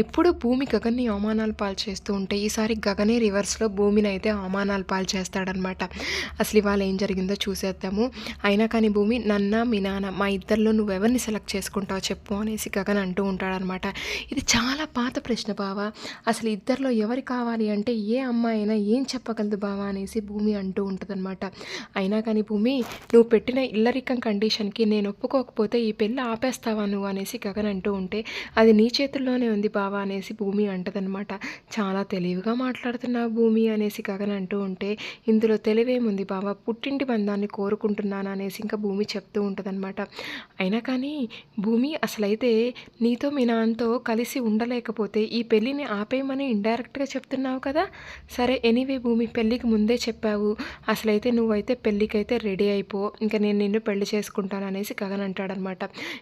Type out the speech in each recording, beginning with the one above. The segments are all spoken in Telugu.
ఎప్పుడు భూమి గగన్ని అవమానాలు పాలు చేస్తూ ఉంటే ఈసారి గగనే రివర్స్లో భూమిని అయితే అవమానాలు పాలు చేస్తాడనమాట అసలు ఇవాళ ఏం జరిగిందో చూసేద్దాము. అయినా కానీ భూమి నన్న మీ నాన్న మా ఇద్దరిలో నువ్వెవరిని సెలెక్ట్ చేసుకుంటావు చెప్పు అనేసి గగన్ అంటూ ఉంటాడనమాట ఇది చాలా పాత ప్రశ్న బావ. అసలు ఇద్దరిలో ఎవరు కావాలి అంటే ఏ అమ్మాయి అయినా ఏం చెప్పగలదు బావా అనేసి భూమి అంటూ ఉంటుందన్నమాట. అయినా కానీ భూమి నువ్వు పెట్టిన ఇల్లరికం కండిషన్కి నేను ఒప్పుకోకపోతే ఈ పెళ్ళి ఆపేస్తావా నువ్వు అనేసి గగన్ అంటూ ఉంటే అది నీ చేతుల్లోనే ఉంది బావ. అనేసి భూమి అంటదనమాట చాలా తెలివిగా మాట్లాడుతున్నావు భూమి అనేసి గగన్ అంటూ ఉంటే ఇందులో తెలివేముంది బావా? పుట్టింటి బంధాన్ని కోరుకుంటున్నాను అనేసి ఇంకా భూమి చెప్తూ ఉంటుందన్నమాట. అయినా కానీ భూమి అసలైతే నీతో మీ నాన్నతో కలిసి ఉండలేకపోతే ఈ పెళ్ళిని ఆపేయమని ఇండైరెక్ట్గా చెప్తున్నావు కదా? సరే ఎనీవే భూమి పెళ్ళికి ముందే చెప్పావు. అసలైతే నువ్వైతే పెళ్ళికైతే రెడీ అయిపో. ఇంకా నేను నిన్ను పెళ్ళి చేసుకుంటాను అనేసి గగన్ అంటాడనమాట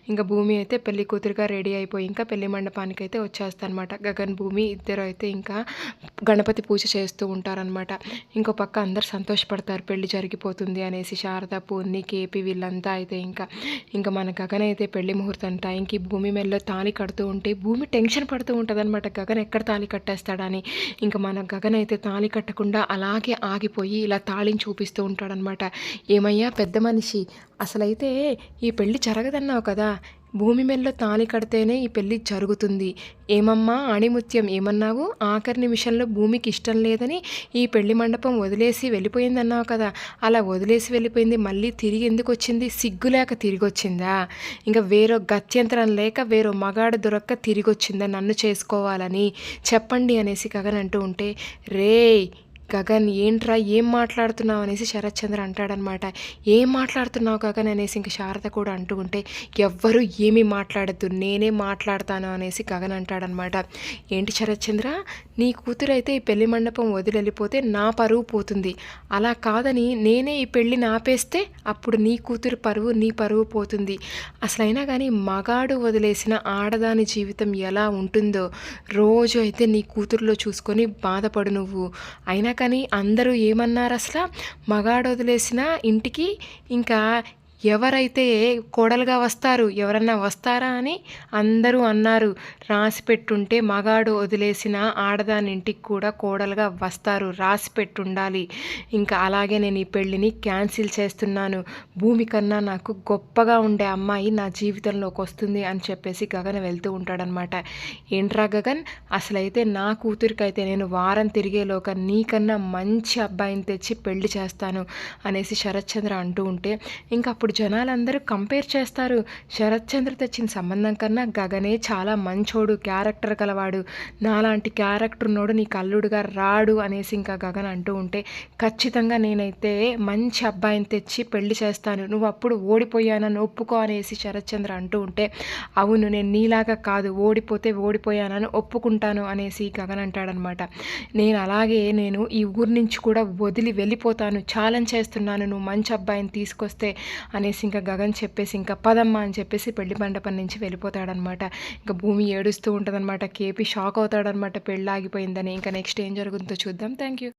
ఇంకా భూమి అయితే పెళ్ళి కూతురుగా రెడీ అయిపోయి ఇంకా పెళ్ళి మండపానికి అయితే చేస్తారనమాట గగన్ భూమి ఇద్దరు అయితే ఇంకా గణపతి పూజ చేస్తూ ఉంటారనమాట ఇంకో పక్క అందరు సంతోషపడతారు. పెళ్ళి జరిగిపోతుంది అనేసి శారద పూర్ణి కేపీ వీళ్ళంతా అయితే ఇంకా ఇంకా మన గగన్ అయితే పెళ్ళి ముహూర్తం టైంకి భూమి మెల్లో తాళి కడుతూ ఉంటే భూమి టెన్షన్ పడుతూ ఉంటుందన్నమాట. గగన్ ఎక్కడ తాళి కట్టేస్తాడని. ఇంకా మన గగన్ అయితే తాళి కట్టకుండా అలాగే ఆగిపోయి ఇలా తాళిని చూపిస్తూ ఉంటాడనమాట ఏమయ్యా పెద్ద మనిషి అసలైతే ఈ పెళ్ళి జరగదన్నావు కదా. భూమి మెల్లో తాళి కడితేనే ఈ పెళ్ళి జరుగుతుంది. ఏమమ్మా ఆణిముత్యం ఏమన్నావు? ఆఖరి నిమిషంలో భూమికి ఇష్టం లేదని ఈ పెళ్ళి మండపం వదిలేసి వెళ్ళిపోయింది అన్నావు కదా. అలా వదిలేసి వెళ్ళిపోయింది మళ్ళీ తిరిగి ఎందుకు వచ్చింది? సిగ్గు లేక తిరిగి వచ్చిందా? ఇంకా వేరో గత్యంతరం లేక వేరో మగాడు దొరక్క తిరిగి వచ్చిందా నన్ను చేసుకోవాలని? చెప్పండి అనేసి గగన్ అంటూ ఉంటే రే గగన్ ఏంట్రా ఏం మాట్లాడుతున్నావు అనేసి శరత్చంద్ర అంటాడనమాట. ఏం మాట్లాడుతున్నావు గగన్ అనేసి ఇంక శారద కూడా అంటూ ఉంటే ఎవ్వరు ఏమీ మాట్లాడద్దు నేనే మాట్లాడతాను అనేసి గగన్ అంటాడనమాట. ఏంటి శరత్చంద్ర నీ కూతురు అయితే ఈ పెళ్ళి మండపం వదిలి వెళ్ళిపోతే నా పరువు పోతుంది. అలా కాదని నేనే ఈ పెళ్ళిని ఆపేస్తే అప్పుడు నీ కూతురు పరువు నీ పరువు పోతుంది. అసలైనా కానీ మగాడు వదిలేసిన ఆడదాని జీవితం ఎలా ఉంటుందో రోజు అయితే నీ కూతురులో చూసుకొని బాధపడు నువ్వు. అయినా కానీ అందరూ ఏమన్నారు అసలు మగాడు వదిలేసిన ఇంటికి ఇంకా ఎవరైతే కోడలుగా వస్తారు ఎవరన్నా వస్తారా అని అందరూ అన్నారు. రాసి పెట్టుంటే మగాడు వదిలేసిన ఆడదాని ఇంటికి కూడా కోడలుగా వస్తారు. రాసి పెట్టుండాలి. ఇంకా అలాగే నేను ఈ పెళ్ళిని క్యాన్సిల్ చేస్తున్నాను. భూమి కన్నా నాకు గొప్పగా ఉండే అమ్మాయి నా జీవితంలోకి వస్తుంది అని చెప్పేసి గగన్ వెళ్తూ ఉంటాడనమాట. ఏంట్రా గగన్? అసలైతే నా కూతురికైతే నేను వారం తిరిగేలోక నీకన్నా మంచి అబ్బాయిని తెచ్చి పెళ్ళి చేస్తాను అనేసి శరత్చంద్ర అంటూ ఉంటే ఇంకా అప్పుడు జనాలందరూ కంపేర్ చేస్తారు. శరత్చంద్ర తెచ్చిన సంబంధం కన్నా గగనే చాలా మంచోడు క్యారెక్టర్ గలవాడు. నాలాంటి క్యారెక్టర్ ఉన్నోడు నీకు అల్లుడుగా రాడు అనేసి ఇంకా గగన్ అంటూ ఉంటే ఖచ్చితంగా నేనైతే మంచి అబ్బాయిని తెచ్చి పెళ్ళి చేస్తాను. నువ్వు అప్పుడు ఓడిపోయానని ఒప్పుకో అనేసి శరత్చంద్ర అంటూ ఉంటే అవును నేను నీలాగా కాదు ఓడిపోతే ఓడిపోయానని ఒప్పుకుంటాను అనేసి గగన్ అంటాడనమాట. నేను అలాగే నేను ఈ ఊరి నుంచి కూడా వదిలి వెళ్ళిపోతాను ఛాలెంజ్ చేస్తున్నాను. నువ్వు మంచి అబ్బాయిని తీసుకొస్తే అనేసి ఇంకా గగన్ చెప్పేసి ఇంకా పదమ్మా అని చెప్పేసి పెళ్ళి మండపం నుంచి వెళ్ళిపోతాడనమాట. ఇంకా భూమి ఏడుస్తూ ఉంటుందన్నమాట కేపీ షాక్ అవుతాడనమాట. పెళ్ళి ఆగిపోయిందని ఇంకా నెక్స్ట్ ఏం జరుగుతుందో చూద్దాం. Thank you